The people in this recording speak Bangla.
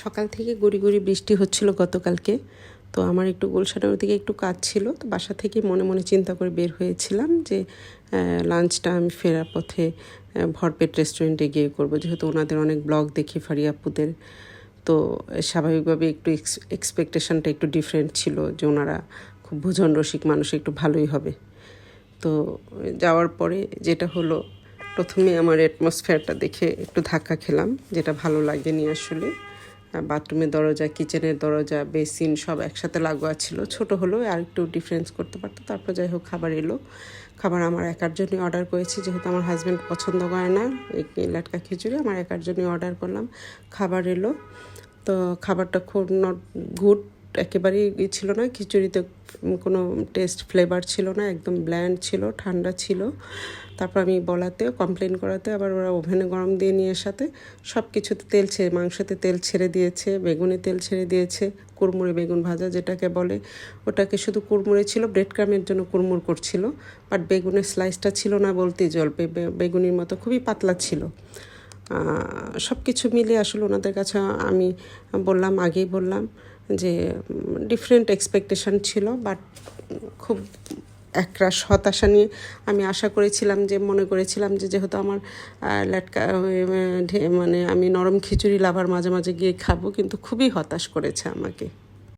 সকাল থেকে গুড়ি গুড়ি বৃষ্টি হচ্ছিল গতকালকে। তো আমার একটু গুলশানের ওদিকে একটু কাজ ছিল। তো বাসা থেকে মনে মনে চিন্তা করে বের হয়েছিলাম যে লাঞ্চটা আমি ফেরার পথে ভরপেট রেস্টুরেন্টে গিয়ে করব। যেহেতু ওনাদের অনেক ব্লগ দেখি ফারিয়াপুদের তো স্বাভাবিকভাবে একটু এক্সপেকটেশনটা একটু ডিফারেন্ট ছিল যে ওনারা খুব ভোজন রসিক মানুষ, একটু ভালোই হবে। তো যাওয়ার পরে যেটা হলো, প্রথমে আমার অ্যাটমসফেয়ারটা দেখে একটু ধাক্কা খেলাম, যেটা ভালো লাগেনি আসলে। বাথরুমের দরজা, কিচেনের দরজা, বেসিন সব একসাথে লাগোয়া ছিল। ছোট হলেও আর একটু ডিফারেন্স করতে পারতো। তারপর যাই হোক, খাবার এলো। খাবার আমার একার জন্যই অর্ডার করেছি। যেহেতু আমার হাজব্যান্ড পছন্দ করে না, এই লাটকা খিচুড়ি, আমার একার জন্যই অর্ডার করলাম। খাবার এলো। তো খাবারটা খুব নট গুড একেবারেই ই ছিল না, খিচুড়িতে কোনো টেস্ট ফ্লেভার ছিল না, একদম ব্ল্যান্ড ছিল, ঠান্ডা ছিল। তারপর আমি বলাতে কমপ্লেন করাতে, আবার ওরা ওভেনে গরম দিয়ে নিয়ে সাথে সব কিছুতে তেল ছেড়ে মাংসতে তেল ছেড়ে দিয়েছে, বেগুনে তেল ছেড়ে দিয়েছে, কুড়মুড়ে বেগুন ভাজা যেটাকে বলে, ওটাকে শুধু কুড়মুড়ে ছিল ব্রেড ক্রামের জন্য কুড়মুড় করছিল বাট বেগুনের স্লাইসটা ছিল না বলতেই জল, বে- বেগুনির মতো খুবই পাতলা ছিল। সব কিছু মিলে আসলে ওনাদের কাছে আমি বললাম, আগেই বললাম যে ডিফারেন্ট এক্সপেকটেশন ছিল বাট খুব একরাশ হতাশা নিয়ে আমি আশা করেছিলাম যে, মনে করেছিলাম যে, যেহেতু আমার ল্যাটকা মানে আমি নরম খিচুড়ি লাভার মাঝে মাঝে গিয়ে খাব, কিন্তু খুবই হতাশ করেছে আমাকে।